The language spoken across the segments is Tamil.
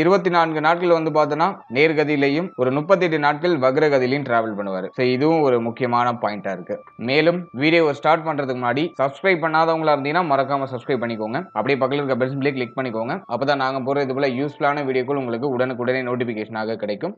இருபத்தி நான்கு நாட்கள் வந்து பார்த்தோன்னா நேர்கதியிலையும் ஒரு முப்பத்தி எட்டு நாட்கள் வக்ரகதியிலையும் டிராவல் பண்ணுவார். ஸோ இதுவும் ஒரு முக்கியமான பாயிண்டா இருக்கு. மேலும் வீடியோ ஸ்டார்ட் பண்றதுக்கு முன்னாடி சப்ஸ்கிரைப் பண்ணாதவங்களா இருந்தீங்கன்னா மறக்காம சப்ஸ்கிரைப் பண்ணிக்கோங்க. அப்படியே பக்கத்தில் இருக்க பெல் சிம்பிளே கிளிக் பண்ணிக்கோங்க. அப்பதான் நாங்க போற இது போல யூஸ்ஃபுல்லான வீடியோக்கள் உங்களுக்கு உடனுக்குடனே நோட்டிபிகேஷனாக கிடைக்கும்.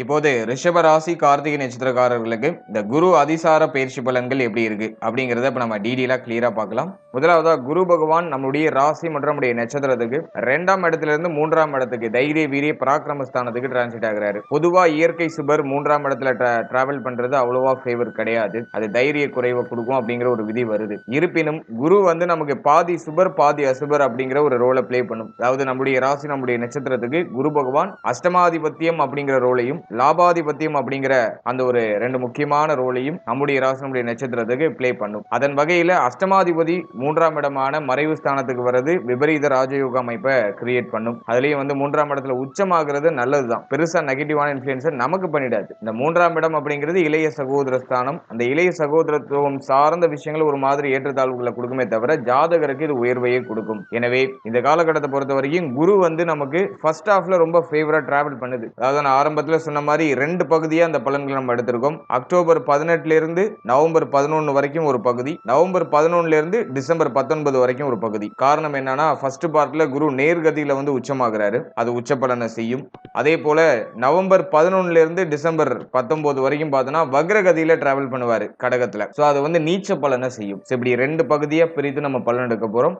இப்போது ரிஷபராசி கார்த்திகை நட்சத்திரக்காரர்களுக்கு இந்த குரு அதிசார பயிற்சி பலன்கள் எப்படி இருக்கு அப்படிங்கிறத இப்ப நம்ம டீடெயிலா கிளியரா பார்க்கலாம். முதலாவதா குரு பகவான் நம்முடைய ராசி மற்றும் நம்முடைய நட்சத்திரத்துக்கு ரெண்டாம் இடத்துல இருந்து மூன்றாம் இடத்துக்கு தைரிய வீரிய பராக்கிரம ஸ்தானத்துக்கு டிரான்ஸ்லேட் ஆகிறாரு. பொதுவா இயற்கை சுபர் மூன்றாம் இடத்துல டிராவல் பண்றது அவ்வளவா ஃபேவர் கிடையாது. அது தைரிய குறைவை கொடுக்கும் அப்படிங்கிற ஒரு விதி வருது. இருப்பினும் குரு வந்து நமக்கு பாதி சுபர் பாதி அசுபர் அப்படிங்கிற ஒரு ரோலை பிளே பண்ணும். அதாவது நம்முடைய ராசி நம்முடைய நட்சத்திரத்துக்கு குரு பகவான் அஷ்டமாதிபத்தியம் அப்படிங்கிற ரோலையும் லாபாதிபத்தியம் அப்படிங்கிற அந்த ஒரு ரெண்டு முக்கியமான ரோலையும் நம்முடைய ராசி நம்முடைய நட்சத்திரத்துக்கு பிளே பண்ணும். அதன் வகையில அஷ்டமாதிபதி மூன்றாம் இடமான மறைவு ஸ்தானத்துக்கு வர்றது விபரீத ராஜயோக அமைப்பை கிரியேட் பண்ணும். அதுலயும் வந்து மூன்றாம் இடத்துல உச்சமாகிறது நல்லதுதான். பெருசா நெகட்டிவான இன்ஃபுளுன்ஸை நமக்கு பண்ணிடாது. இந்த மூன்றாம் இடம் அப்படிங்கிறது இளைய சகோதர ஸ்தானம். அந்த இளைய சகோதரத்துவம் சார்ந்த விஷயங்கள் ஒரு மாதிரி ஏற்றத்தாழ்வுகளை கொடுக்குமே தவிர ஜாதகருக்கு இது உயர்வையே கொடுக்கும். எனவே இந்த காலகட்டத்தை பொறுத்த வரைக்கும் குரு வந்து நமக்கு ஃபர்ஸ்ட் ஹாஃப்ல ரொம்ப ஃபேவரா டிராவல் பண்ணுது. அதாவது நான் ஆரம்பத்தில் சொன்ன மாதிரி ரெண்டு பகுதியாக அந்த பலன்களை நம்ம எடுத்திருக்கோம். அக்டோபர் பதினெட்டுலேருந்து நவம்பர் பதினொன்று வரைக்கும் ஒரு பகுதி. நவம்பர் பதினொன்னுலேருந்து டிசம்பர் பத்தொன்பது வரைக்கும் ஒரு பகுதி. காரணம் என்னன்னா ஃபர்ஸ்ட் பார்ட்ல குரு நேர்கதியில் வந்து உச்சமாகிறாரு. அது உச்ச பலனை செய்யும். அதே போல நவம்பர் பதினொன்னுலேருந்து டிசம்பர் பத்தொன்பது வரைக்கும் பார்த்தோன்னா வக்ரகதியில் டிராவல் பண்ணுவார் கடகத்தில். ஸோ அது வந்து நீச்ச பலனை செய்யும். இப்படி ரெண்டு பகுதியாக பிரித்து நம்ம பலன் எடுக்க போகிறோம்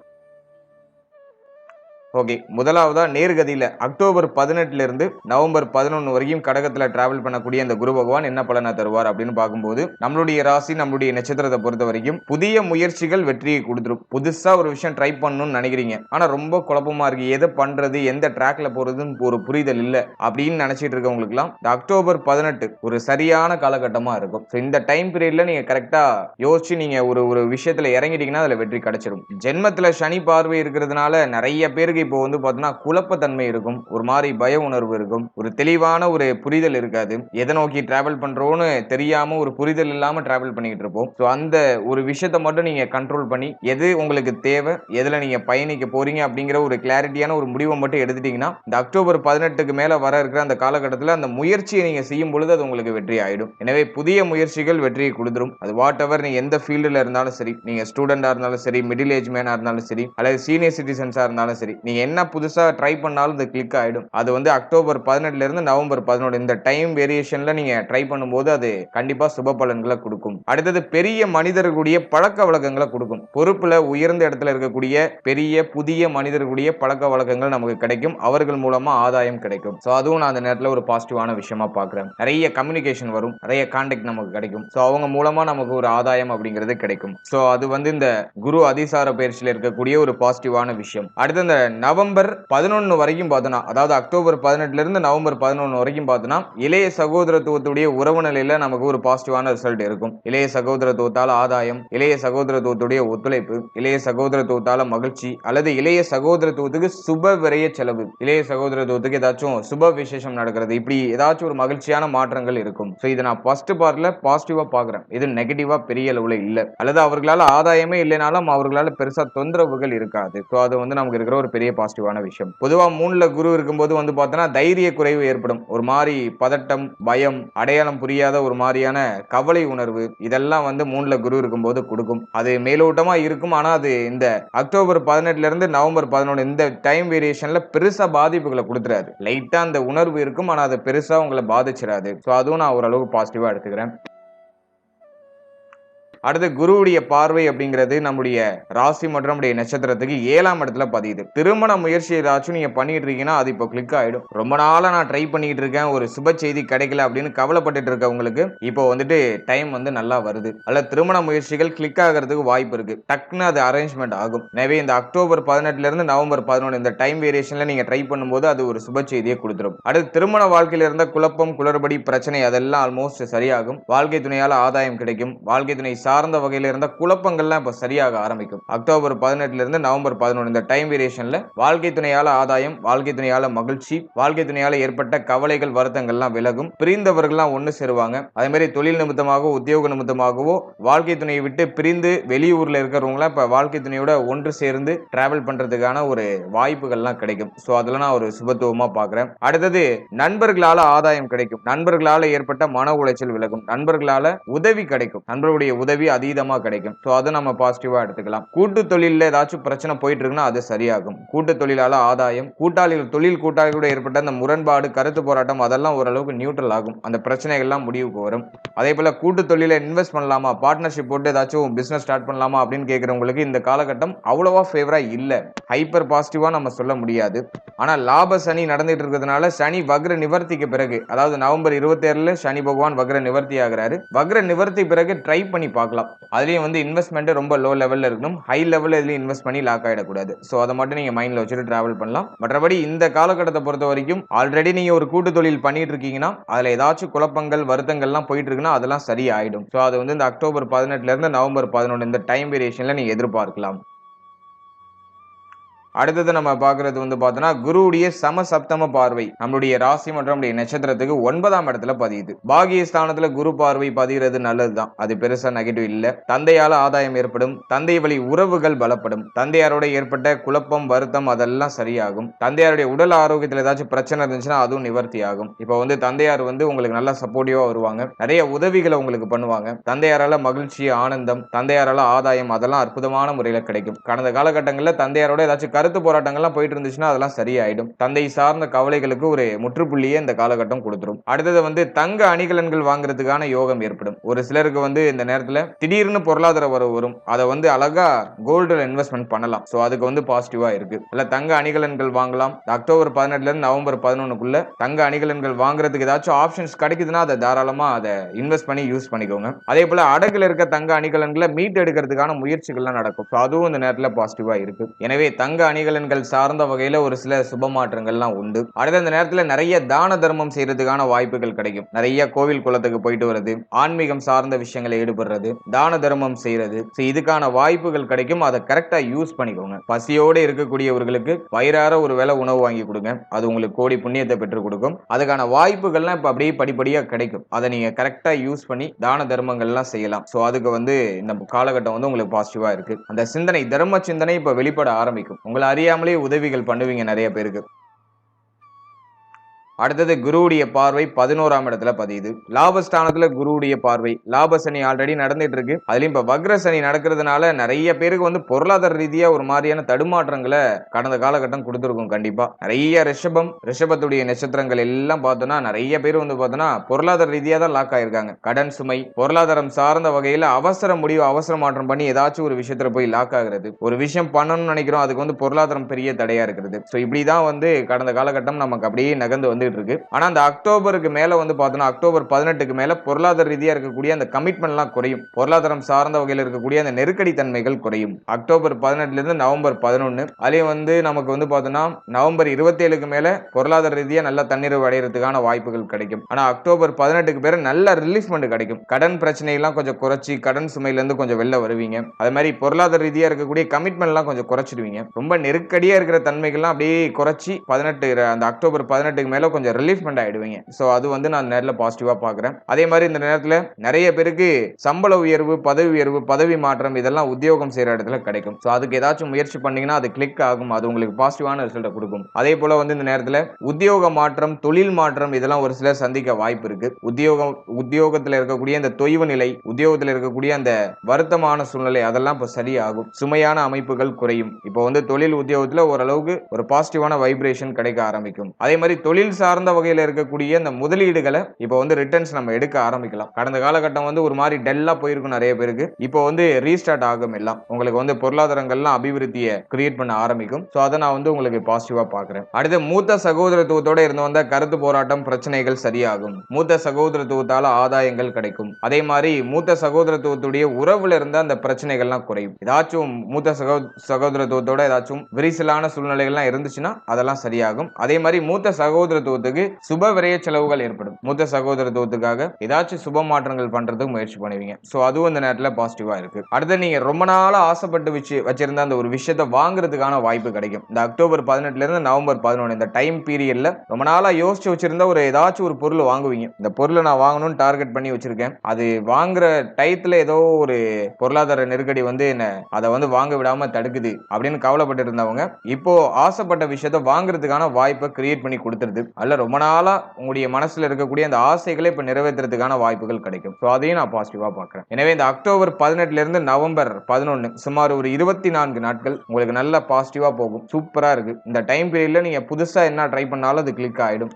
ஓகே முதலாவதா நேர்கதியில அக்டோபர் பதினெட்டுல இருந்து நவம்பர் பதினொன்று வரைக்கும் கடகத்துல டிராவல் பண்ணக்கூடிய அந்த குரு பகவான் என்ன பலனை தருவார் அப்படின்னு பார்க்கும்போது நம்மளுடைய ராசி நம்மளுடைய நட்சத்திரத்தை பொறுத்த வரைக்கும் புதிய முயற்சிகள் வெற்றியை கொடுத்துரும். புதுசா ஒரு விஷயம் ட்ரை பண்ணணும்னு நினைக்கிறீங்க. ஆனா ரொம்ப குழப்பமா இருக்கு. எதை பண்றது எந்த ட்ராக்ல போறதுன்னு ஒரு புரிதல் இல்லை அப்படின்னு நினைச்சிட்டு இருக்கவங்களுக்குலாம் இந்த அக்டோபர் பதினெட்டு ஒரு சரியான காலகட்டமா இருக்கும். ஸோ இந்த டைம் பீரியட்ல நீங்க கரெக்டா யோசிச்சு நீங்க ஒரு ஒரு விஷயத்துல இறங்கிட்டீங்கன்னா அதுல வெற்றி கிடைச்சிடும் ஜென்மத்துல சனி பார்வை இருக்கிறதுனால நிறைய பேருக்கு இப்போ வந்து பார்த்தோன்னா குழப்பத்தன்மை இருக்கும். ஒரு மாதிரி பய உணர்வு இருக்கும். ஒரு தெளிவான ஒரு புரிதல் இருக்காது. எதை நோக்கி டிராவல் பண்றோம்னு தெரியாம ஒரு புரிதல் இல்லாம டிராவல் பண்ணிக்கிட்டு இருப்போம். ஸோ அந்த ஒரு விஷயத்தை மட்டும் நீங்க கண்ட்ரோல் பண்ணி எது உங்களுக்கு தேவை எதுல நீங்க பயணிக்க போறீங்க அப்படிங்கிற ஒரு கிளாரிட்டியான ஒரு முடிவை மட்டும் எடுத்துட்டீங்கன்னா இந்த அக்டோபர் பதினெட்டுக்கு மேல வர இருக்கிற அந்த காலகட்டத்தில் அந்த முயற்சியை நீங்க செய்யும் பொழுது அது உங்களுக்கு வெற்றி ஆயிடும். எனவே புதிய முயற்சிகள் வெற்றியை கொடுத்துரும். அது வாட் எவர் நீங்க எந்த ஃபீல்டில் இருந்தாலும் சரி நீங்க ஸ்டூடெண்டா இருந்தாலும் சரி மிடில் ஏஜ் மேனா இருந்தாலும் சரி அல்லது சீனியர் சிட்டிசன்ஸா இருந்தாலும் சரி நீங்கள் என்ன புதுசாக ட்ரை பண்ணாலும் இது கிளிக் ஆகிடும் அது வந்து அக்டோபர் பதினெட்டுலேருந்து நவம்பர் பதினோடு இந்த டைம் வேரியேஷனில் நீங்கள் ட்ரை பண்ணும்போது அது கண்டிப்பாக சுப பலன்களை கொடுக்கும். அடுத்தது பெரிய மனிதர்களுடைய பழக்க வழக்கங்களை கொடுக்கும். பொறுப்பில் உயர்ந்த இடத்துல இருக்கக்கூடிய பெரிய புதிய மனிதர்களுடைய பழக்க வழக்கங்கள் நமக்கு கிடைக்கும். அவர்கள் மூலமாக ஆதாயம் கிடைக்கும். ஸோ அதுவும் நான் அந்த நேரத்தில் ஒரு பாசிட்டிவான விஷயமா பார்க்குறேன். நிறைய கம்யூனிகேஷன் வரும். நிறைய கான்டாக்ட் நமக்கு கிடைக்கும். ஸோ அவங்க மூலமாக நமக்கு ஒரு ஆதாயம் அப்படிங்கிறது கிடைக்கும். ஸோ அது வந்து இந்த குரு அதிசார பயிற்சியில் இருக்கக்கூடிய ஒரு பாசிட்டிவான விஷயம். அடுத்து இந்த நவம்பர் பதினொன்று வரைக்கும் பார்த்தோன்னா அதாவது அக்டோபர் பதினெட்டுலேருந்து நவம்பர் பதினொன்று வரைக்கும் பார்த்தோன்னா இளைய சகோதரத்துவத்துடைய உறவு நிலையில் நமக்கு ஒரு பாசிட்டிவான ரிசல்ட் இருக்கும். இளைய சகோதரத்துவத்தால் ஆதாயம் இளைய சகோதரத்துவத்துடைய ஒத்துழைப்பு இளைய சகோதரத்துவத்தால் மகிழ்ச்சி அல்லது இளைய சகோதரத்துவத்துக்கு சுப விரைய செலவு இளைய சகோதரத்துவத்துக்கு ஏதாச்சும் சுப விசேஷம் நடக்கிறது இப்படி ஏதாச்சும் ஒரு மகிழ்ச்சியான மாற்றங்கள் இருக்கும். ஸோ இதை நான் ஃபர்ஸ்ட் பார்ட்ல பாசிட்டிவா பார்க்குறேன். இது நெகட்டிவா பெரிய அளவுல இல்லை. அல்லது அவர்களால் ஆதாயமே இல்லைனாலும் அவர்களால் பெருசா தொந்தரவுகள் இருக்காது. ஸோ அது வந்து நமக்கு இருக்கிற ஒரு பெரிய பாசிட்டிவான விஷயம். பொதுவாக மூணுல குரு இருக்கும்போது வந்து பார்த்தோன்னா தைரிய குறைவு ஏற்படும். ஒரு மாதிரி பதட்டம் பயம் அடையாளம் புரியாத ஒரு மாதிரியான கவலை உணர்வு இதெல்லாம் வந்து மூணில் குரு இருக்கும்போது கொடுக்கும். அது மேலோட்டமாக இருக்கும். ஆனால் அது இந்த அக்டோபர் பதினெட்டுல இருந்து நவம்பர் பதினொன்று இந்த டைம் வேரியேஷனில் பெருசாக பாதிப்புகளை கொடுத்துறாரு லைட்டாக அந்த உணர்வு இருக்கும். ஆனால் அது பெருசாக உங்களை பாதிச்சிடாது. ஸோ அதுவும் நான் ஓரளவுக்கு பாசிட்டிவாக எடுத்துக்கிறேன். அடுத்து குருவுடைய பார்வை அப்படிங்கிறது நம்முடைய ராசி மற்றும் நம்முடைய நட்சத்திரத்துக்கு ஏழாம் இடத்துல பதியுது. திருமண முயற்சி ஏதாச்சும் நீங்க பண்ணிட்டு இருக்கீங்கன்னா அது இப்போ கிளிக் ஆயிடும். ரொம்ப நாளா நான் ட்ரை பண்ணிட்டு இருக்கேன். ஒரு சுப செய்தி கிடைக்கல அப்படின்னு கவலைப்பட்டு இருக்கவங்களுக்கு இப்போ வந்துட்டு டைம் வந்து நல்லா வருது. அல்ல திருமண முயற்சிகள் கிளிக் ஆகிறதுக்கு வாய்ப்பு இருக்கு. டக்குன்னு அது அரேஞ்ச்மெண்ட் ஆகும். எனவே இந்த அக்டோபர் பதினெட்டுல இருந்து நவம்பர் பதினொன்று இந்த டைம் வேரியேஷன்ல நீங்க ட்ரை பண்ணும்போது அது ஒரு சுப செய்தியை கொடுத்துரும். அடுத்து திருமண வாழ்க்கையில இருந்த குழப்பம் குளறுபடி பிரச்சனை அதெல்லாம் ஆல்மோஸ்ட் சரியாகும். வாழ்க்கை துணையால ஆதாயம் கிடைக்கும். வாழ்க்கை துணை சார்ந்த வகையில இருந்த குழப்பங்கள்லாம் இப்ப சரியாக ஆரம்பிக்கும். அக்டோபர் பதினெட்டுல இருந்து நவம்பர் பதினொன்று இந்த டைம் வேரியேஷன்ல வாழ்க்கை துணையால ஆதாயம் வாழ்க்கை துணையால மகிழ்ச்சி வாழ்க்கை துணையால ஏற்பட்ட கவலைகள் வருத்தங்கள்லாம் விலகும். பிரிந்தவர்கள்லாம் ஒன்று சேருவாங்க. அதே மாதிரி தொழில் நிமித்தமாகவோ உத்தியோக நிமித்தமாகவோ வாழ்க்கை துணையை விட்டு பிரிந்து வெளியூர்ல இருக்கிறவங்களாம் இப்ப வாழ்க்கை துணையோட ஒன்று சேர்ந்து டிராவல் பண்றதுக்கான ஒரு வாய்ப்புகள்லாம் கிடைக்கும். ஸோ அதெல்லாம் நான் ஒரு சுபத்துவமா பாக்குறேன். அடுத்தது நண்பர்களால ஆதாயம் கிடைக்கும். நண்பர்களால ஏற்பட்ட மன உளைச்சல் விலகும். நண்பர்களால உதவி கிடைக்கும். நண்பர்களுடைய உதவி அதீதமா கிடைக்கும். ஸோ அதை நம்ம பாசிட்டிவாக எடுத்துக்கலாம். கூட்டு தொழிலில் ஏதாச்சும் பிரச்சனை போயிட்டு இருக்குன்னா அது சரியாகும். கூட்டு தொழிலால ஆதாயம் கூட்டாளிகள் தொழில் கூட்டாளிகளோட ஏற்பட்ட அந்த முரண்பாடு கருத்து போராட்டம் அதெல்லாம் ஓரளவுக்கு நியூட்ரல் ஆகும். அந்த பிரச்சனைகள்லாம் முடிவுக்கு வரும். அதே போல கூட்டு தொழில இன்வெஸ்ட் பண்ணலாமா? பார்ட்னர்ஷிப் போட்டு ஏதாச்சும் பிஸ்னஸ் ஸ்டார்ட் பண்ணலாமா? அப்படின்னு கேட்குறவங்களுக்கு இந்த காலகட்டம் அவ்வளவா ஃபேவராக இல்ல. ஹைப்பர் பாசிட்டிவாக நம்ம சொல்ல முடியாது. ஆனா லாப சனி நடந்துட்டு இருக்கிறதுனால சனி வக்ர நிவர்த்திக்கு பிறகு அதாவது நவம்பர் இருபத்தி ஏழுல சனி பகவான் வக்ர நிவர்த்தி ஆகிறாரு. வக்ர நிவர்த்தி பிறகு ட்ரை பண்ணி பார்க்கலாம். அதுலேயும் வந்து இன்வெஸ்ட்மெண்ட்டு ரொம்ப லோ லெவலில் இருக்கணும் ஹை லெவலில் இதுலேயும் இன்வெஸ்ட் பண்ணி லாக் ஆகிடக்கூடாது ஸோ அதை மட்டும் நீங்கள் மைண்டில் வச்சுட்டு ட்ராவல் பண்ணலாம். மற்றபடி இந்த காலகட்டத்தை பொறுத்த வரைக்கும் ஆல்ரெடி நீங்கள் ஒரு கூட்டு தொழில் பண்ணிட்டு இருக்கீங்கன்னா அதில் ஏதாச்சும் குழப்பங்கள் வருத்தங்கள்லாம் போயிட்டு இருக்குன்னா அதெல்லாம் சரியாயிடும். ஸோ அது வந்து இந்த அக்டோபர் பதினெட்டுலேருந்து நவம்பர் பதினொன்று இந்த டைம் வேரியேஷனில் நீங்கள் எதிர்பார்க்கலாம். அடுத்தது நம்ம பார்க்கறது வந்து பார்த்தோன்னா குருவுடைய சமசப்தம பார்வை. நம்மளுடைய ராசி மற்றும் நம்முடைய நட்சத்திரத்துக்கு ஒன்பதாம் இடத்துல பதியுது. பாகிய ஸ்தானத்துல குரு பார்வை பதிகிறது நல்லதுதான். அது பெருசா நெகட்டிவ் இல்ல. தந்தையால ஆதாயம் ஏற்படும். தந்தை வழி உறவுகள் பலப்படும். தந்தையாரோட ஏற்பட்ட குழப்பம் வருத்தம் அதெல்லாம் சரியாகும். தந்தையாருடைய உடல் ஆரோக்கியத்துல ஏதாச்சும் பிரச்சனை இருந்துச்சுன்னா அதுவும் நிவர்த்தி ஆகும் இப்போ வந்து தந்தையார் வந்து உங்களுக்கு நல்லா சப்போர்ட்டிவா வருவாங்க. நிறைய உதவிகளை உங்களுக்கு பண்ணுவாங்க. தந்தையாரால மகிழ்ச்சி ஆனந்தம் தந்தையாரால ஆதாயம் அதெல்லாம் அற்புதமான முறையில கிடைக்கும். கடந்த காலகட்டங்களில் தந்தையாரோட ஏதாச்சும் கருத்து போராட்டங்கள்லாம் போயிட்டு இருந்துச்சுன்னா அதெல்லாம் சரியாயிடும். தந்தை சார்ந்த கவலைகளுக்கு ஒரு முற்றுப்புள்ளியே இந்த காலகட்டம் கொடுத்துரும். அடுத்தது வந்து தங்க அணிகலன்கள் வாங்குறதுக்கான யோகம் ஏற்படும். ஒரு சிலருக்கு வந்து இந்த நேரத்துல திடீர்னு பொருளாதார வரவு வரும். அதை வந்து அழகா கோல்டில் இன்வெஸ்ட்மெண்ட் பண்ணலாம். ஸோ அதுக்கு வந்து பாசிட்டிவா இருக்கு. இல்ல தங்க அணிகலன்கள் வாங்கலாம். அக்டோபர் பதினெட்டுல இருந்து நவம்பர் பதினொன்னுக்குள்ள தங்க அணிகலன்கள் வாங்குறதுக்கு ஏதாச்சும் ஆப்ஷன்ஸ் கிடைக்குதுன்னா அதை தாராளமா அதை இன்வெஸ்ட் பண்ணி யூஸ் பண்ணிக்கோங்க. அதே போல அடகுல இருக்க தங்க அணிகலன்களை மீட் எடுக்கிறதுக்கான முயற்சிகள்லாம் நடக்கும். ஸோ அதுவும் இந்த நேரத்துல பாசிட்டிவா இருக்கு. எனவே தங்க அணிகலன்கள் சார்ந்த வகையில ஒரு சில சுப மாற்றங்கள்லாம் உண்டு. அடுத்த இந்த நேரத்துல நிறைய தான தர்மம் செய்யறதுக்கான வாய்ப்புகள் கிடைக்கும். நிறைய கோவில் குளத்துக்கு போயிட்டு வர்றது ஆன்மீகம் சார்ந்த விஷயங்களை ஈடுபடுறது தான தர்மம் செய்யறது. இதுக்கான வாய்ப்புகள் கிடைக்கும். அதை கரெக்டா யூஸ் பண்ணிக்கோங்க. பசியோடு இருக்கக்கூடியவர்களுக்கு வயிறார ஒரு வேலை உணவு வாங்கி கொடுங்க. அது உங்களுக்கு கோடி புண்ணியத்தை பெற்றுக் கொடுக்கும். அதுக்கான வாய்ப்புகள்லாம் இப்ப அப்படியே படிப்படியா கிடைக்கும். அதை நீங்க கரெக்டா யூஸ் பண்ணி தான தர்மங்கள்லாம் செய்யலாம். ஸோ அதுக்கு வந்து இந்த காலகட்டம் வந்து உங்களுக்கு பாசிட்டிவா இருக்கு. அந்த சிந்தனை தர்ம சிந்தனை இப்ப வெளிப்பட ஆரம்பிக்கும். உங்களை அறியாமலே உதவிகள் பண்ணுவீங்க நிறைய பேருக்கு. அடுத்தது குருவுடைய பார்வை பதினோராம் இடத்துல பதியுது. லாபஸ்தானத்துல குருவுடைய பார்வை. லாப சனி ஆல்ரெடி நடந்துட்டு இருக்கு. அதுலயும் இப்ப வக்ர சனி நடக்கிறதுனால நிறைய பேருக்கு வந்து பொருளாதார ரீதியா ஒரு மாதிரியான தடுமாற்றங்களை கடந்த காலகட்டம் கொடுத்துருக்கும் கண்டிப்பா. நிறைய ரிஷபம் ரிஷபத்துடைய நட்சத்திரங்கள் எல்லாம் பார்த்தோம்னா நிறைய பேர் வந்து பார்த்தோம்னா பொருளாதார ரீதியா தான் லாக் ஆயிருக்காங்க. கடன் சுமை பொருளாதாரம் சார்ந்த வகையில அவசர முடிவு அவசர மாற்றம் பண்ணி ஏதாச்சும் ஒரு விஷயத்துல போய் லாக் ஆகுறது. ஒரு விஷயம் பண்ணணும்னு நினைக்கிறோம் அதுக்கு வந்து பொருளாதாரம் பெரிய தடையா இருக்கிறது. ஸோ இப்படிதான் வந்து கடந்த காலகட்டம் நமக்கு அப்படியே நகர்ந்து வந்து இருக்கு. ஆனா அந்த அக்டோபருக்கு மேல வந்து பார்த்தோம்னா அக்டோபர் பதினெட்டுக்கு மேல பொருளாதார ரீதியா இருக்கக்கூடிய அந்த கமிட்மெண்ட்லாம் குறையும். பொருளாதாரம் சார்ந்த வகையில் இருக்கக்கூடிய அந்த நெருக்கடி தன்மைகள் குறையும். அக்டோபர் பதினெட்டுல இருந்து நவம்பர் பதினொன்னு அதுலயும் வந்து நமக்கு வந்து பார்த்தோம்னா நவம்பர் இருபத்தி ஏழுக்கு மேல பொருளாதார ரீதியா நல்ல தண்ணீர் அடையிறதுக்கான வாய்ப்புகள் கிடைக்கும். ஆனா அக்டோபர் பதினெட்டுக்கு பேர் நல்ல ரிலீஃப்மெண்ட் கிடைக்கும். கடன் பிரச்சனை எல்லாம் கொஞ்சம் குறைச்சி கடன் சுமையில இருந்து கொஞ்சம் வெளில வருவீங்க. அது மாதிரி பொருளாதார ரீதியா இருக்கக்கூடிய கமிட்மெண்ட் எல்லாம் கொஞ்சம் குறைச்சிடுவீங்க. ரொம்ப நெருக்கடியா இருக்கிற தன்மைகள்லாம் அப்படியே குறைச்சி பதினெட்டு அந்த அக்டோபர் பதினெட்டுக்கு மேல கொஞ்சம் ரிலீஃப்மெண்ட் ஆகிடுவீங்க ஸோ அது வந்து நான் நேரில் பாசிட்டிவாக பாக்குறேன். அதே மாதிரி இந்த நேரத்தில் நிறைய பேருக்கு சம்பள உயர்வு பதவி உயர்வு பதவி மாற்றம் இதெல்லாம் உத்தியோகம் செய்கிற இடத்துல கிடைக்கும். ஸோ அதுக்கு ஏதாச்சும் முயற்சி பண்ணீங்கன்னா அது கிளிக் ஆகும். அது உங்களுக்கு பாசிட்டிவான ரிசல்ட்டை கொடுக்கும். அதே போல வந்து இந்த நேரத்தில் உத்தியோக மாற்றம் தொழில் மாற்றம் இதெல்லாம் ஒரு சிலர் சந்திக்க வாய்ப்பு இருக்கு. உத்தியோகம் உத்தியோகத்துல இருக்கக்கூடிய அந்த தொய்வு நிலை உத்தியோகத்துல இருக்கக்கூடிய அந்த வருத்தமான சூழ்நிலை அதெல்லாம் இப்போ சரியாகும். சுமையான அமைப்புகள் குறையும். இப்போ வந்து தொழில் உத்தியோகத்துல ஓரளவுக்கு ஒரு பாசிட்டிவான வைப்ரேஷன் கிடைக்க ஆரம்பிக்கும். அதே மாதிரி தொழில் சார்ந்த வகையில் இருக்கக்கூடிய அந்த முதலீடுகளை இப்போ வந்து ரிட்டர்ன்ஸ் நம்ம எடுக்க ஆரம்பிக்கலாம். கடந்த காலகட்டம் வந்து ஒரு மாதிரி டெல்லா போயிருக்கும் நிறைய பேருக்கு. இப்போ வந்து ரீஸ்டார்ட் ஆகும் எல்லாம். உங்களுக்கு வந்து பொருளாதாரங்கள்லாம் அபிவிருத்தியை கிரியேட் பண்ண ஆரம்பிக்கும். ஸோ அதை நான் வந்து உங்களுக்கு பாசிட்டிவா பார்க்குறேன். அடுத்து மூத்த சகோதரத்துவத்தோட இருந்து வந்த கருத்து போராட்டம் பிரச்சனைகள் சரியாகும். மூத்த சகோதரத்துவத்தால ஆதாயங்கள் கிடைக்கும். அதே மாதிரி மூத்த சகோதரத்துவத்துடைய உறவுல இருந்த அந்த பிரச்சனைகள்லாம் குறையும். ஏதாச்சும் மூத்த சகோ சகோதரத்துவத்தோட ஏதாச்சும் விரிசலான சூழ்நிலைகள்லாம் இருந்துச்சுன்னா அதெல்லாம் சரியாகும். அதே மாதிரி மூத்த சகோதரத்துவத்துக்கு சுப விரைய செலவுகள் ஏற்படும். மூத்த சகோதரத்துவத்துக்காக ஏதாச்சும் சுப மாற்றங்கள் பண்றதுக்கு முயற்சி பண்ணுவீங்க. ஸோ அதுவும் இந்த நேரத்தில் பாசிட்டிவா இருக்கு. அடுத்து நீங்க ரொம்ப நாளா ஆசைப்பட்டு வச்சு வச்சிருந்த அந்த ஒரு விஷயத்தை வாங்குறதுக்கான வாய்ப்பு கிடைக்கும். இந்த அக்டோபர் பதினெட்டுல இருந்து நவம்பர் பதினொன்று இந்த டைம் பீரியட்ல ரொம்ப நாளா யோசிச்சு வச்சிருந்த ஒரு ஏதாச்சும் ஒரு பொருள் வாங்குவீங்க. இந்த பொருளை நான் வாங்கணும்னு டார்கெட் பண்ணி வச்சிருக்கேன். அது வாங்குற டயத்துல ஏதோ ஒரு பொருளாதார நெருக்கடி வந்து என்ன அதை வந்து வாங்க விடாம தடுக்குது அப்படின்னு கவலைப்பட்டு இருந்தவங்க இப்போ ஆசைப்பட்ட விஷயத்த வாங்குறதுக்கான வாய்ப்பை கிரியேட் பண்ணி கொடுத்துருது. அதுல ரொம்ப நாளாக உங்களுடைய மனசில் இருக்கக்கூடிய அந்த ஆசைகளை இப்போ நிறைவேற்றுறதுக்கான வாய்ப்புகள் கிடைக்கும். ஸோ அதையும் நான் பாசிட்டிவாக பார்க்குறேன். எனவே இந்த அக்டோபர் பதினெட்டுலேருந்து நவம்பர் பதினொன்று சுமார் ஒரு இருபத்தி நான்கு நாட்கள் உங்களுக்கு நல்ல பாசிட்டிவாக போகும். சூப்பராக இருக்குது இந்த டைம் பீரியடில் நீங்கள் புதுசாக என்ன ட்ரை பண்ணாலும் அது கிளிக் ஆகிடும்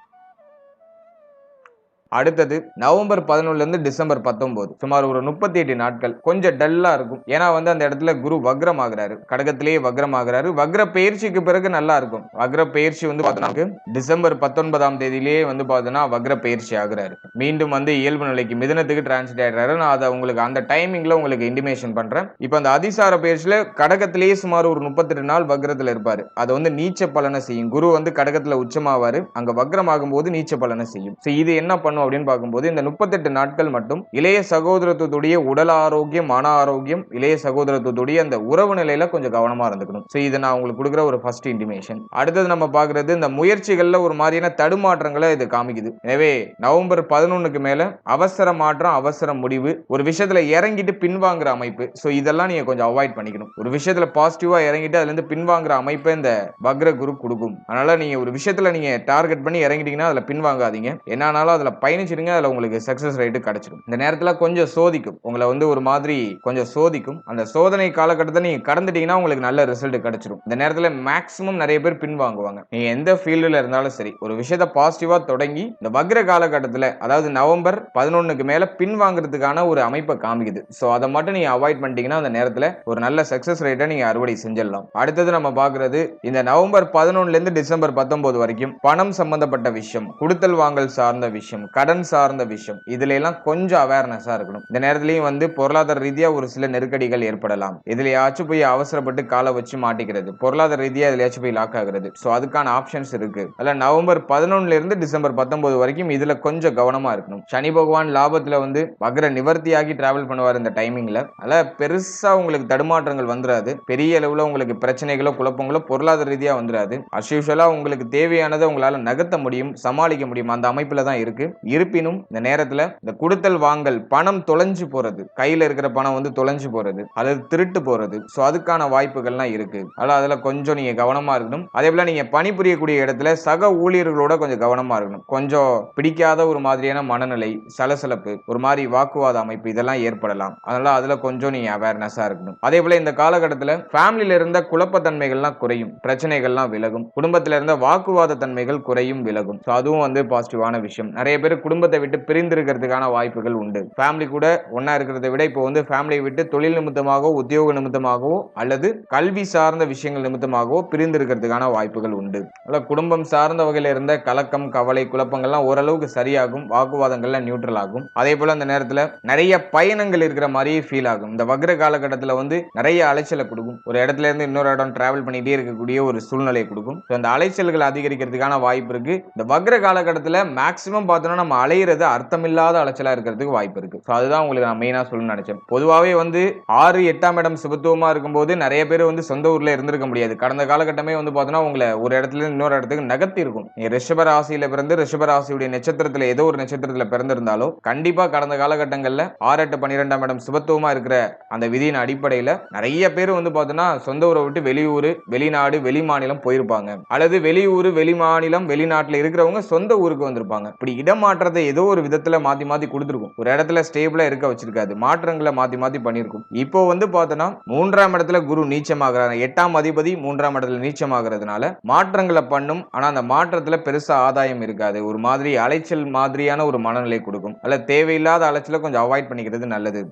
அடுத்தது நவம்பர் பதினொன்னுல இருந்து டிசம்பர் பத்தொன்பது சுமார் ஒரு முப்பத்தி எட்டு நாட்கள். கொஞ்சம் டல்லா இருக்கும். ஏன்னா வந்து அந்த இடத்துல குரு வக்ரம் ஆகிறாரு கடகத்திலேயே வக்ரம் ஆகிறாரு வக்ர பயிற்சிக்கு பிறகு நல்லா இருக்கும். வக்ர பயிற்சி வந்து பார்த்தோம்னா டிசம்பர் பத்தொன்பதாம் தேதியிலேயே வந்து பார்த்தோன்னா வக்ர பயிற்சி ஆகிறாரு. மீண்டும் வந்து இயல்பு நிலைக்கு மிதனத்துக்கு டிரான்ஸ்லேட் ஆயிடுறாரு. நான் அதை உங்களுக்கு அந்த டைமிங்ல உங்களுக்கு இன்டிமேஷன் பண்றேன். இப்போ அந்த அதிசார பயிற்சியில கடகத்திலேயே சுமார் ஒரு முப்பத்தெட்டு நாள் வக்ரத்தில் இருப்பாரு. அது வந்து நீச்ச பலனை செய்யும். குரு வந்து கடகத்தில் உச்சமாவாரு. அங்க வக்ரம் ஆகும்போது நீச்ச பலனை செய்யும். ஸோ இது என்ன பண்ணும் அப்படின்னு பார்க்கும்போது இந்த முப்பத்தெட்டு நாட்கள் மட்டும் இளைய சகோதரத்துவத்துடைய உடல் ஆரோக்கியம் மன ஆரோக்கியம் இளைய சகோதரத்துவத்துடைய அந்த உறவு நிலையில கொஞ்சம் கவனமா இருந்துக்கணும். ஸோ இதை நான் உங்களுக்கு கொடுக்குற ஒரு ஃபர்ஸ்ட் இன்டிமேஷன் அடுத்தது நம்ம பார்க்கறது இந்த முயற்சிகள்ல ஒரு மாதிரியான தடுமாற்றங்களை இது காமிக்குது. எனவே நவம்பர் பதினொன்னுக்கு மேல அவசர மாற்றம் அவசர முடிவு ஒரு விஷயத்துல இறங்கிட்டு பின்வாங்குற அமைப்பு. ஸோ இதெல்லாம் நீங்க கொஞ்சம் அவாய்ட் பண்ணிக்கணும். ஒரு விஷயத்துல பாசிட்டிவா இறங்கிட்டு அதுல இருந்து பின்வாங்குற அமைப்பை இந்த பக்ர குரு கொடுக்கும். அதனால நீங்க ஒரு விஷயத்துல நீங்க டார்கெட் பண்ணி இறங்கிட்டீங்கன்னா அதுல பின்வாங்காதீங்க. என்னானாலும் அதுல பயணிச்சிருங்க அதில் உங்களுக்கு சக்சஸ் ரேட்டு கிடைச்சிடும். இந்த நேரத்தில் கொஞ்சம் சோதிக்கும். உங்களை வந்து ஒரு மாதிரி கொஞ்சம் சோதிக்கும். அந்த சோதனை காலகட்டத்தை நீங்கள் கடந்துட்டீங்கன்னா உங்களுக்கு நல்ல ரிசல்ட் கிடைச்சிடும் இந்த நேரத்தில் மேக்ஸிமம் நிறைய பேர் பின்வாங்குவாங்க நீங்கள் எந்த ஃபீல்டில் இருந்தாலும் சரி ஒரு விஷயத்தை பாசிட்டிவாக தொடங்கி இந்த வக்ர காலகட்டத்தில் அதாவது நவம்பர் பதினொன்னுக்கு மேலே பின்வாங்குறதுக்கான ஒரு அமைப்பை காமிக்குது. ஸோ அதை மட்டும் நீங்கள் அவாய்ட் பண்ணிட்டீங்கன்னா அந்த நேரத்தில் ஒரு நல்ல சக்ஸஸ் ரேட்டை நீங்கள் அறுவடை செஞ்சிடலாம். அடுத்தது நம்ம பார்க்குறது இந்த நவம்பர் பதினொன்னுலருந்து டிசம்பர் பத்தொம்போது வரைக்கும் பணம் சம்பந்தப்பட்ட விஷயம் கொடுத்தல் வாங்கல் சார்ந்த விஷயம் கடன் சார்ந்த விஷயம். இதுல எல்லாம் கொஞ்சம் அவேர்னஸா இருக்கணும். இந்த நேரத்திலையும் வந்து பொருளாதார ரீதியா ஒரு சில நெருக்கடிகள் ஏற்படலாம். இதுலயாச்சும் போய் அவசரப்பட்டு காலை வச்சு மாட்டிக்கிறது. பொருளாதார ரீதியா இதுலயாச்சும் போய் லாக் ஆகுறது. ஸோ அதுக்கான ஆப்ஷன்ஸ் இருக்கு. அதுல நவம்பர் பதினொன்னுல இருந்து டிசம்பர் பத்தொன்பது வரைக்கும் இதுல கொஞ்சம் கவனமா இருக்கணும். சனி பகவான் லாபத்துல வந்து வக்ர நிவர்த்தியாகி டிராவல் பண்ணுவார் இந்த டைமிங்ல அதனால பெருசா உங்களுக்கு தடுமாற்றங்கள் வந்துடாது பெரிய அளவுல உங்களுக்கு பிரச்சனைகளோ குழப்பங்களோ பொருளாதார ரீதியா வந்துடாது அஸ்யூஷலா உங்களுக்கு தேவையானதை உங்களால நகர்த்த முடியும் சமாளிக்க முடியும். அந்த அமைப்புல தான் இருக்கு. இருப்பினும் இந்த நேரத்துல இந்த கொடுத்தல் வாங்கல் பணம் தொலைஞ்சு போறது கையில இருக்கிற பணம் வந்து தொலைஞ்சு போறது அல்லது திருட்டு போறது ஸோ அதுக்கான வாய்ப்புகள்லாம் இருக்கு. அதனால அதுல கொஞ்சம் நீங்க கவனமா இருக்கணும். அதே போல நீங்க பணிபுரியக்கூடிய இடத்துல சக ஊழியர்களோட கொஞ்சம் கவனமா இருக்கணும். கொஞ்சம் பிடிக்காத ஒரு மாதிரியான மனநிலை சலசலப்பு ஒரு மாதிரி வாக்குவாத அமைப்பு இதெல்லாம் ஏற்படலாம். அதனால அதுல கொஞ்சம் நீங்க அவேர்னஸா இருக்கணும். அதே போல இந்த காலகட்டத்துல ஃபேமிலியில இருந்த குழப்பத்தன்மைகள்லாம் குறையும். பிரச்சனைகள்லாம் விலகும். குடும்பத்தில் இருந்த வாக்குவாத தன்மைகள் குறையும் விலகும். ஸோ அதுவும் வந்து பாசிட்டிவான விஷயம். நிறைய பேர் குடும்பத்தை விட்டு பிரிந்திருக்கிறதுக்கான வாய்ப்புகள் உண்டு. ஃபேமிலி கூட ஒண்ணா இருக்கிறத விட இப்போ வந்து ஃபேமிலியை விட்டு தொழில் நிமித்தமாகவோ உத்தியோக நிமித்தமாகவோ அல்லது கல்வி சார்ந்த விஷயங்கள் நிமித்தமாகவோ பிரிந்திருக்கிறதுக்கான வாய்ப்புகள் உண்டு. அல்ல குடும்பம் சார்ந்த வகையில் இருந்த கலக்கம் கவலை குழப்பங்கள்லாம் ஓரளவுக்கு சரியாகும் வாக்குவாதங்கள்லாம் நியூட்ரல் ஆகும். அதே போல அந்த நேரத்துல நிறைய பயணங்கள் இருக்கிற மாதிரியே ஃபீல் ஆகும். இந்த வக்ர காலகட்டத்தில் வந்து நிறைய அலைச்சலை கொடுக்கும். ஒரு இடத்துல இருந்து இன்னொரு இடம் டிராவல் பண்ணிட்டே இருக்கக்கூடிய ஒரு சூழ்நிலையை கொடுக்கும். அந்த அலைச்சல்கள் அதிகரிக்கிறதுக்கான வாய்ப்பு இருக்கு. இந்த வக்ர காலகட்டத்தில் மேக்சிமம் பார்த்தோம்னா நம்ம அலையிறது அர்த்தமில்லாத அலைச்சலா இருக்கிறதுக்கு வாய்ப்பு இருக்கு. ஸோ அதுதான் உங்களுக்கு நான் மெயினாக சொல்லணும்னு நினைச்சேன். பொதுவாகவே வந்து ஆறு எட்டாம் இடம் சுபத்துவமாக இருக்கும்போது நிறைய பேர் வந்து சொந்த ஊர்ல இருந்திருக்க முடியாது. கடந்த காலகட்டமே வந்து பார்த்தோன்னா உங்களை ஒரு இடத்துல இருந்து இன்னொரு இடத்துக்கு நகர்த்தி இருக்கும். நீங்க ரிஷப ராசியில் பிறந்து ரிஷப ராசியுடைய நட்சத்திரத்தில் ஏதோ ஒரு நட்சத்திரத்தில் பிறந்திருந்தாலோ கண்டிப்பா கடந்த காலகட்டங்கள்ல ஆறு எட்டு பன்னிரெண்டாம் இடம் சுபத்துவமா இருக்கிற அந்த விதியின் அடிப்படையில நிறைய பேர் வந்து பார்த்தோன்னா சொந்த ஊரை விட்டு வெளியூர் வெளிநாடு வெளி மாநிலம் போயிருப்பாங்க. அல்லது வெளியூர் வெளி மாநிலம் வெளிநாட்டுல இருக்கிறவங்க சொந்த ஊருக்கு வந்திருப்பாங்க. இப்படி இடமா மாற்றத்தை ஏதோ ஒரு விதத்துல மாத்தி மாத்தி கொடுத்துருக்கும். ஒரு இடத்துல ஸ்டேபிளா இருக்க வச்சிருக்காது. மாற்றங்களை மாத்தி மாத்தி பண்ணியிருக்கும். இப்போ வந்து பார்த்தோன்னா மூன்றாம் இடத்துல குரு நீச்சமாகிறார். எட்டாம் அதிபதி மூன்றாம் இடத்துல நீச்சமாகிறதுனால மாற்றங்களை பண்ணும். ஆனா அந்த மாற்றத்துல பெருசா ஆதாயம் இருக்காது. ஒரு மாதிரி அலைச்சல் மாதிரியான ஒரு மனநிலை கொடுக்கும். அல்ல தேவையில்லாத அலைச்சலை கொஞ்சம் அவாய்ட் பண்ணிக்கிறது நல்லது.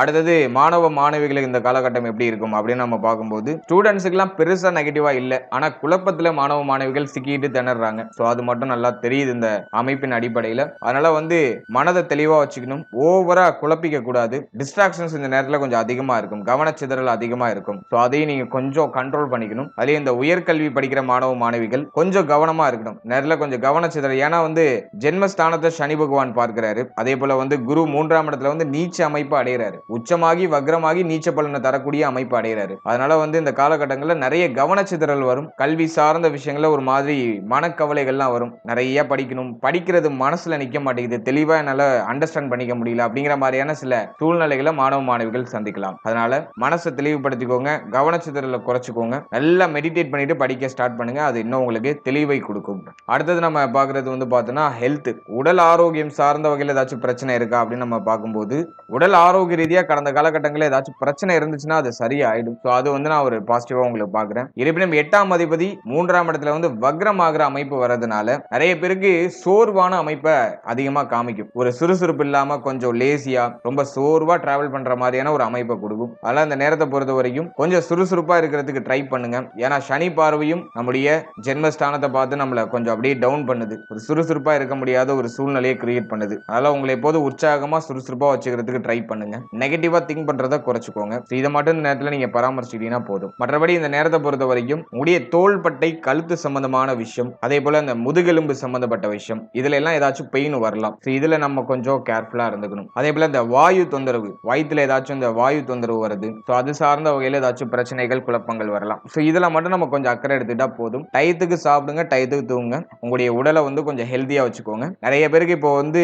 அடுத்தது மாணவ மாணவிகளுக்கு இந்த காலகட்டம் எப்படி இருக்கும் அப்படின்னு நம்ம பார்க்கும்போது ஸ்டூடெண்ட்ஸுக்குலாம் பெருசா நெகட்டிவா இல்லை. ஆனா குழப்பத்துல மாணவ மாணவிகள் சிக்கிட்டு திணறாங்க. ஸோ அது மட்டும் நல்லா தெரியுது இந்த அமைப்பின் அடிப்படையில். அதனால வந்து மனதை தெளிவா வச்சுக்கணும். ஓவரா குழப்பிக்க கூடாது. டிஸ்ட்ராக்ஷன்ஸ் இந்த நேரத்தில் கொஞ்சம் அதிகமா இருக்கும். கவனச்சிதறல் அதிகமா இருக்கும். ஸோ அதையும் நீங்க கொஞ்சம் கண்ட்ரோல் பண்ணிக்கணும். அதே இந்த உயர்கல்வி படிக்கிற மாணவ மாணவிகள் கொஞ்சம் கவனமா இருக்கணும். நேரில் கொஞ்சம் கவனச்சிதறல். ஏன்னா வந்து ஜென்மஸ்தானத்தை சனி பகவான் பார்க்கிறாரு. அதே போல வந்து குரு மூன்றாம் இடத்துல வந்து நீச்ச அமைப்பு அடைகிறாரு உச்சமாகி வக்ரமாகி நீச்ச பலனை தரக்கூடிய அமைப்பு அடைகிறாரு. அதனால வந்து இந்த காலகட்டங்களில் நிறைய கவனச்சிதறல் வரும். கல்வி சார்ந்த விஷயங்கள ஒரு மாதிரி மனக்கவலைகள்லாம் வரும். நிறைய படிக்கணும். படிக்கிறது மனசுல நிக்க மாட்டேங்குது. தெளிவா என்னால அண்டர்ஸ்டாண்ட் பண்ணிக்க முடியல அப்படிங்கிற மாதிரியான சில சூழ்நிலைகளை மாணவ மாணவிகள் சந்திக்கலாம். அதனால மனசை தெளிவுபடுத்திக்கோங்க. கவனச்சிதறலை குறைச்சிக்கோங்க. நல்லா மெடிடேட் பண்ணிட்டு படிக்க ஸ்டார்ட் பண்ணுங்க. அது இன்னும் உங்களுக்கு தெளிவை கொடுக்கும். அடுத்தது நம்ம பார்க்கறது வந்து பார்த்தோன்னா ஹெல்த் உடல் ஆரோக்கியம் சார்ந்த வகையில் ஏதாச்சும் பிரச்சனை இருக்கா அப்படின்னு நம்ம பார்க்கும்போது உடல் ஆரோக்கிய ரீதியாக கடந்த காலகட்டங்களில் ஏதாச்சும் பிரச்சனை இருந்துச்சுன்னா அது சரியாயிடும். ஸோ அது வந்து நான் ஒரு பாசிட்டிவாக உங்களுக்கு பார்க்குறேன். இருப்பினும் எட்டாம் அதிபதி மூன்றாம் இடத்துல வந்து வக்ரமாகிற அமைப்பு வர்றதுனால நிறைய பேருக்கு சோர்வான அமைப்பை அதிகமாக காமிக்கும். ஒரு சுறுசுறுப்பு இல்லாமல் கொஞ்சம் லேசியாக ரொம்ப சோர்வாக ட்ராவல் பண்ணுற மாதிரியான ஒரு அமைப்பை கொடுக்கும். அதனால் அந்த நேரத்தை பொறுத்த வரைக்கும் கொஞ்சம் சுறுசுறுப்பாக இருக்கிறதுக்கு ட்ரை பண்ணுங்க. ஏன்னா சனி பார்வையும் நம்முடைய ஜென்மஸ்தானத்தை பார்த்து நம்மளை கொஞ்சம் அப்படியே டவுன் பண்ணுது. ஒரு சுறுசுறுப்பாக இருக்க முடியாத ஒரு சூழ்நிலையை கிரியேட் பண்ணுது. அதனால் உங்களை எப்போதும் உற்சாகமாக சுறுசுறுப்பாக வச்சுக்கிறதுக்கு ட்ரை பண்ணுங்க. நெகட்டிவா திங்க் பண்ணுறதை குறைச்சிக்கோங்க. இதை மட்டும் இந்த நேரத்துல நீங்க பராமரிச்சுட்டீங்கன்னா போதும். மற்றபடி இந்த நேரத்தை பொறுத்த வரைக்கும் உடைய தோள்பட்டை கழுத்து சம்பந்தமான விஷயம் அதே போல இந்த முதுகெலும்பு சம்பந்தப்பட்ட விஷயம் இதுல எல்லாம் ஏதாச்சும் பெயின் வரலாம். ஸோ இதுல நம்ம கொஞ்சம் கேர்ஃபுல்லா இருந்துக்கணும். அதே போல இந்த வாயு தொந்தரவு வயிற்றுல ஏதாச்சும் இந்த வாயு தொந்தரவு வருது. ஸோ அது சார்ந்த வகையில் ஏதாச்சும் பிரச்சனைகள் குழப்பங்கள் வரலாம். ஸோ இதில் மட்டும் நம்ம கொஞ்சம் அக்கறை எடுத்துட்டா போதும். டயத்துக்கு சாப்பிடுங்க டயத்துக்கு தூங்குங்க. உங்களுடைய உடலை வந்து கொஞ்சம் ஹெல்த்தியாக வச்சுக்கோங்க. நிறைய பேருக்கு இப்போ வந்து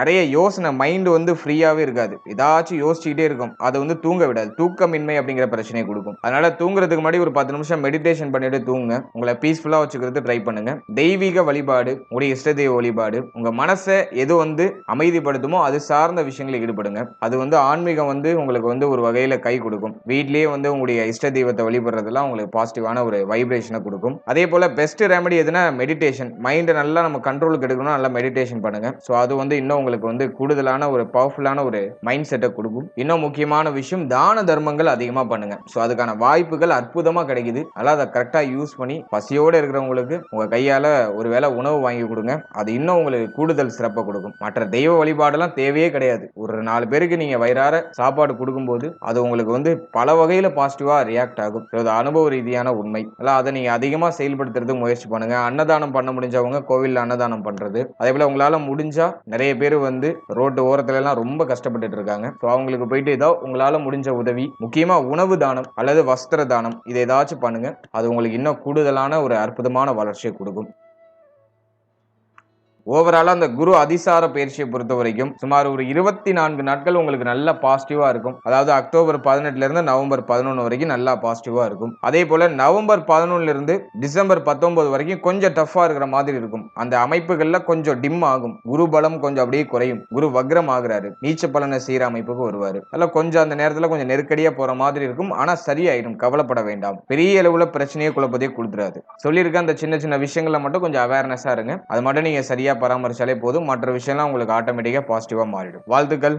நிறைய யோசனை மைண்டு வந்து ஃப்ரீயாகவே இருக்காது. ஏதாச்சும் யோசிச்சுக்கிட்டே இருக்கும். அதை வந்து தூங்க விடாது. தூக்கமின்மை அப்படிங்கிற பிரச்சனையை கொடுக்கும். அதனால தூங்குறதுக்கு முன்னாடி ஒரு பத்து நிமிஷம் மெடிடேஷன் பண்ணிட்டு தூங்குங்க. உங்களை பீஸ்ஃபுல்லாக வச்சுக்கிறது ட்ரை பண்ணுங்க. தெய்வீக வழிபாடு உங்களுடைய இஷ்ட தெய்வ வழிபாடு உங்க மனசை எது வந்து அமைதிப்படுத்துமோ அது சார்ந்த விஷயங்களில் ஈடுபடுங்க. அது வந்து ஆன்மீகம் வந்து உங்களுக்கு வந்து ஒரு வகையில கை கொடுக்கும். வீட்லேயே வந்து உங்களுடைய இஷ்ட தெய்வத்தை வழிபடுறதெல்லாம் உங்களுக்கு பாசிட்டிவான ஒரு வைப்ரேஷனை கொடுக்கும். அதே போல பெஸ்ட் ரெமடி எதுனா மெடிடேஷன் மைண்டை நல்லா நம்ம கண்ட்ரோலுக்கு எடுக்கணும் நல்லா மெடிடேஷன் பண்ணுங்க. ஸோ அது வந்து இன்னும் உங்களுக்கு வந்து கூடுதலான ஒரு பவர்ஃபுல்லான ஒரு மைண்ட் செட்டை கொடுக்கும். இன்னும் முக்கியமான விஷயம் தான தர்மங்கள் அதிகமாக பண்ணுங்க. ஸோ அதுக்கான வாய்ப்புகள் அற்புதமாக கிடைக்குது. அதனால் அதை கரெக்டாக யூஸ் பண்ணி பசியோடு இருக்கிறவங்களுக்கு உங்கள் கையால் ஒரு வேளை உணவு வாங்கி கொடுங்க. அது இன்னும் உங்களுக்கு கூடுதல் சிறப்பை கொடுக்கும். மற்ற தெய்வ வழிபாடெல்லாம் தேவையே கிடையாது. ஒரு நாலு பேருக்கு நீங்கள் வயிறார சாப்பாடு கொடுக்கும்போது அது உங்களுக்கு வந்து பல வகையில் பாசிட்டிவாக ரியாக்ட் ஆகும். ஸோ அது அனுபவ ரீதியான உண்மை. அதெல்லாம் அதை நீங்கள் அதிகமாக செயல்படுத்துறதுக்கு முயற்சி பண்ணுங்க. அன்னதானம் பண்ண முடிஞ்சவங்க கோவிலில் அன்னதானம் பண்ணுறது அதே போல் உங்களால் முடிஞ்சால் நிறைய பேர் வந்து ரோட்டு ஓரத்துலலாம் ரொம்ப கஷ்டப்பட்டுட்டு இருக்காங்க. ஸோ அவங்களுக்கு போயிட்டு ஏதோ உங்களால் முடிஞ்ச உதவி முக்கியமாக உணவு தானம் அல்லது வஸ்திர தானம் இதை ஏதாச்சும் பண்ணுங்க. அது உங்களுக்கு இன்னும் கூடுதலான ஒரு அற்புதமான வளர்ச்சியை கொடுக்கும். ஓவராலாக அந்த குரு அதிசார பயிற்சியை பொறுத்த வரைக்கும் சுமார் ஒரு இருபத்தி நான்கு நாட்கள் உங்களுக்கு நல்ல பாசிட்டிவாக இருக்கும். அதாவது அக்டோபர் பதினெட்டுலேருந்து நவம்பர் பதினொன்று வரைக்கும் நல்லா பாசிட்டிவாக இருக்கும். அதே போல் நவம்பர் பதினொன்னுலேருந்து டிசம்பர் பத்தொன்பது வரைக்கும் கொஞ்சம் டஃப்பாக இருக்கிற மாதிரி இருக்கும். அந்த அமைப்புகளில் கொஞ்சம் டிம் ஆகும். குரு பலம் கொஞ்சம் அப்படியே குறையும். குரு வக்ரம் ஆகுறாரு. நீச்ச பலனை செய்கிற அமைப்புக்கு வருவார். அதெல்லாம் கொஞ்சம் அந்த நேரத்தில் கொஞ்சம் நெருக்கடியாக போகிற மாதிரி இருக்கும். ஆனால் சரியாயிடும். கவலைப்பட வேண்டாம். பெரிய அளவில் பிரச்சனையை குழப்பதே கொடுத்துறாது. சொல்லியிருக்க அந்த சின்ன சின்ன விஷயங்களில் மட்டும் கொஞ்சம் அவேர்னஸாக இருங்க. அது மட்டும் நீங்கள் சரியாக பராமரிச்சாலே போதும். மற்ற விஷயம்லாம் உங்களுக்கு ஆட்டோமேட்டிக்காக பாசிட்டிவாக மாறிடும். வாழ்த்துக்கள்.